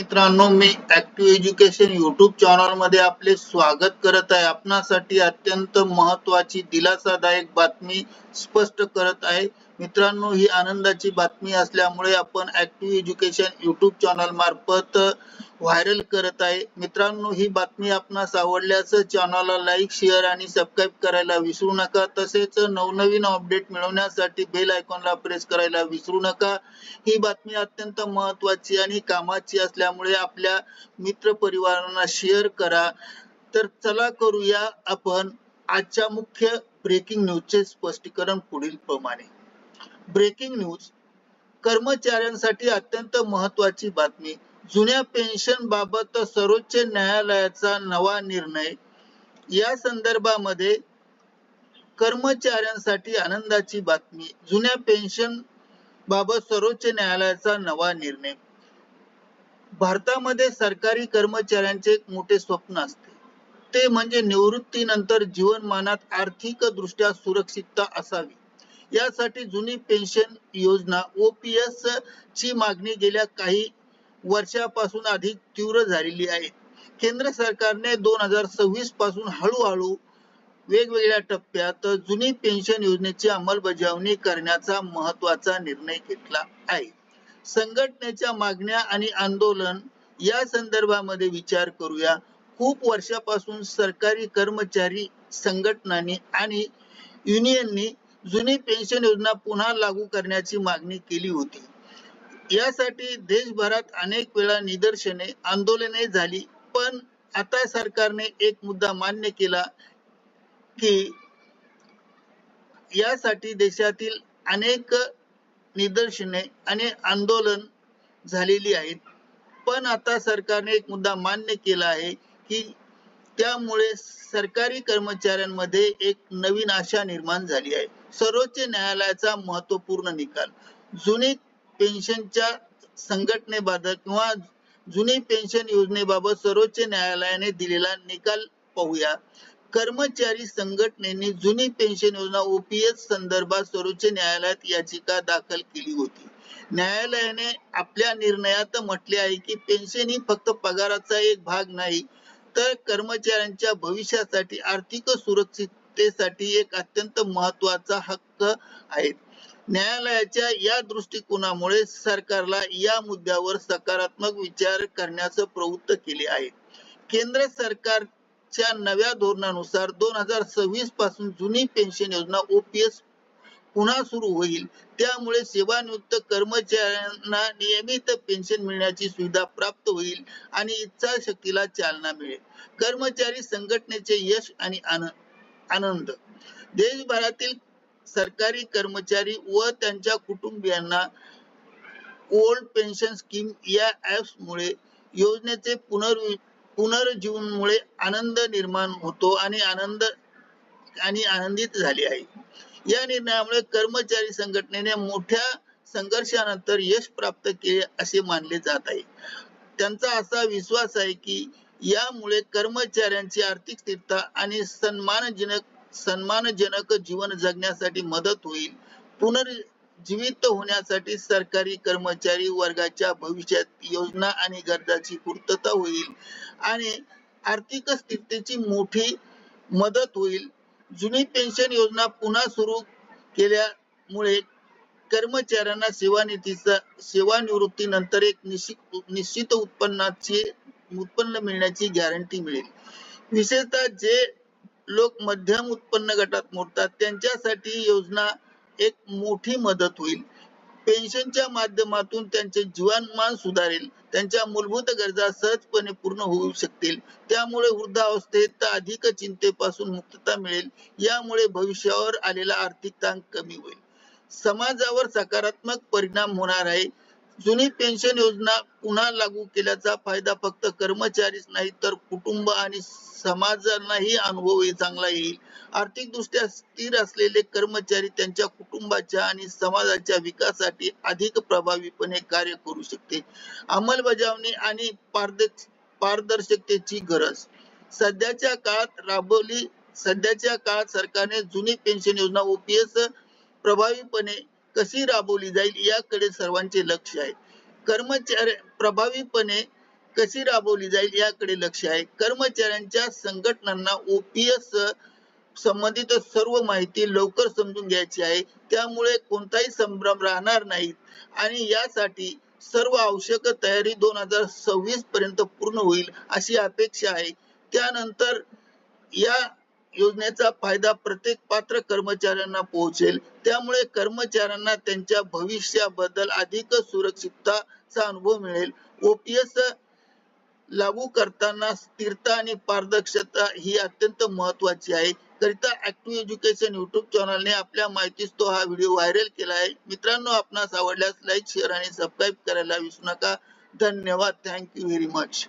मित्रांनो मी active education YouTube चॅनलमध्ये आपले स्वागत करत आहे. आपणासाठी अत्यंत महत्वाची दिलासादायक बातमी स्पष्ट करत आहे. मित्रांनो ही आनंदाची बातमी असल्यामुळे आपण ऍक्टिव्ह एज्युकेशन युट्यूब चॅनल मार्फत व्हायरल करत आहे. मित्रांनो ही बातमी आपणास आवडल्यास चॅनलला लाईक शेअर आणि सबस्क्राईब करायला विसरू नका. तसेच नवनवीन अपडेट मिळवण्यासाठी बेल आयकॉनला प्रेस करायला विसरू नका. ही बातमी अत्यंत महत्वाची आणि कामाची असल्यामुळे आपल्या मित्र परिवारांना शेअर करा. तर चला करूया आपण आजच्या मुख्य ब्रेकिंग न्यूजचे स्पष्टीकरण पुढील प्रमाणे ब्रेकिंग न्यूज कर्मचाऱ्यांसाठी अत्यंत महत्वाची बातमी. जुन्या पेन्शन बाबत सर्वोच्च न्यायालयाचा नवा निर्णय. या संदर्भामध्ये कर्मचाऱ्यांसाठी आनंदाची बातमी. जुन्या पेन्शन बाबत सर्वोच्च न्यायालयाचा नवा निर्णय. भारतामध्ये सरकारी कर्मचाऱ्यांचे एक मोठे स्वप्न असते. ते म्हणजे निवृत्तीनंतर जीवनमानात आर्थिक दृष्ट्या सुरक्षितता असावी. यासाठी जुनी पेन्शन योजना ओपीएस ची मागणी गेल्या काही वर्षापासून अधिक तीव्र झालेली आहे. केंद्र सरकारने दोन हजार सव्वीसपासून हळूहळू वेगवेगळ्या टप्प्यात जुनी पेन्शन योजनेची अंमलबजावणी करण्याचा महत्त्वाचा निर्णय घेतला आहे. संघटनेच्या मागण्या आणि आंदोलन या संदर्भामध्ये विचार करूया. खूप वर्षापासून सरकारी कर्मचारी संघटनांनी आणि युनियननी जुनी पेन्शन योजना पुन्हा लागू करण्याची मागणी केली होती. यासाठी देशभरात अनेक वेळा निदर्शने आंदोलने झाली पण आता सरकारने एक मुद्दा मान्य केला की यासाठी देशातील अनेक निदर्शने आणि आंदोलन झालेली आहेत. पण आता सरकारने एक मुद्दा मान्य केला आहे की त्यामुळे सरकारी कर्मचाऱ्यांमध्ये एक नवीन आशा निर्माण झाली आहे. सर्वोच्च न्यायालयाचा महत्त्वपूर्ण निकाल. जुनी पेन्शनच्या संघटनेबाबत किंवा जुनी पेन्शन योजनेबाबत सर्वोच्च न्यायालयाने दिलेला निकाल पाहूया. कर्मचारी संघटनेने जुनी पेन्शन योजना ओपीएस संदर्भात सर्वोच्च न्यायालयात याचिका दाखल केली होती. न्यायालयाने आपल्या निर्णयात म्हटले आहे की पेन्शन ही फक्त पगाराचा एक भाग नाही तर कर्मचाऱ्यांच्या भविष्यासाठी आर्थिक सुरक्षिततेसाठी एक अत्यंत महत्त्वाचा हक्क आहे न्यायालयाच्या या दृष्टिकोनामुळे सरकारला या मुद्द्यावर सकारात्मक विचार करण्यास प्रवृत्त केले आहे. केंद्र सरकारच्या नव्या धोरणानुसार दोन हजार सव्वीसपासून जुनी पेन्शन योजना ओपीएस पुन्हा सुरू होईल. त्यामुळे सेवानिवृत्त कर्मचाऱ्यांना नियमित पेन्शन मिळण्याची सुविधा प्राप्त होईल आणि इच्छाशक्तीला चालना मिळेल. कर्मचारी संघटनेचे यश आणि आनंद. देशभरातील सरकारी कर्मचारी व त्यांच्या कुटुंबियांना ओल्ड पेन्शन स्कीम या ऍप्स मुळे योजनेचे पुनर् पुनर्जीवनमुळे आनंद निर्माण होतो आणि आनंद आणि आनंदित झाले आहे. या निर्णयामुळे कर्मचारी संघटनेने मोठ्या संघर्षानंतर यश प्राप्त केले असे मानले जात आहे. त्यांचा असा विश्वास आहे की यामुळे कर्मचाऱ्यांची आर्थिक स्थिरता आणि सन्मानजनक सन्मानजनक जीवन जगण्यासाठी मदत होईल. पुनर्जीवित होण्यासाठी सरकारी कर्मचारी वर्गाच्या भविष्यात योजना आणि गरजाची पूर्तता होईल आणि आर्थिक स्थिरतेची मोठी मदत होईल. जुनी पेन्शन योजना पुन्हा सुरू केल्यामुळे कर्मचाऱ्यांना सेवानिधीचा सेवानिवृत्तीनंतर एक निश्चित निश्चित उत्पन्नाची उत्पन्न मिळण्याची गॅरंटी मिळेल. विशेषतः जे लोक मध्यम उत्पन्न गटात मोडतात त्यांच्यासाठी योजना एक मोठी मदत होईल. पेन्शनच्या माध्यमातून त्यांचे जीवनमान सुधारेल. त्यांच्या मूलभूत गरजा सहजपणे पूर्ण होऊ शकतील. त्यामुळे वृद्धावस्थेत अधिक चिंतेपासून मुक्तता मिळेल. यामुळे भविष्यावर आलेला आर्थिक ताण कमी होईल. समाजावर सकारात्मक परिणाम होणार आहे. जुनी पेन्शन योजना पुन्हा लागू केल्याचा फायदा फक्त कर्मचारीच नाही तर कुटुंब आणि समाजांनाही अनुभव चांगला येईल. आर्थिक दृष्ट्या स्थिर असलेले कर्मचारी त्यांच्या कुटुंबाच्या आणि समाजाच्या विकासासाठी अधिक प्रभावीपणे कार्य करू शकते. अंमलबजावणी आणि पारदर्शकतेची गरज. सध्याच्या काळात राबवली सध्याच्या काळात सरकारने जुनी पेन्शन योजना ओपीएस प्रभावीपणे कशी राबवली जाईल याकडे सर्वांचे लक्ष आहे. कर्मचारी प्रभावीपणे कशी राबवली जाईल याकडे लक्ष आहे. कर्मचाऱ्यांच्या संघटनांना ओपीएस संबंधित सर्व माहिती लवकर समजून घ्यायची आहे. त्यामुळे कोणताही संभ्रम राहणार नाही. आणि यासाठी सर्व आवश्यक तयारी दोन हजार सव्वीस पर्यंत पूर्ण होईल अशी अपेक्षा आहे. त्यानंतर या योजनेचा फायदा प्रत्येक पात्र कर्मचाऱ्यांना पोहोचेल. त्यामुळे कर्मचाऱ्यांना त्यांच्या भविष्याबद्दल अधिक सुरक्षितताचा अनुभव मिळेल. ओपीएस लागू करताना स्थिरता आणि पारदर्शकता ही अत्यंत महत्वाची आहे. करिता ऍक्टिव्ह एज्युकेशन युट्यूब चॅनलने आपल्या माहितीस तो हा व्हिडिओ व्हायरल केला आहे. मित्रांनो आपणास आवडल्यास लाईक शेअर आणि सबस्क्राईब करायला विसरू नका. धन्यवाद. Thank you very much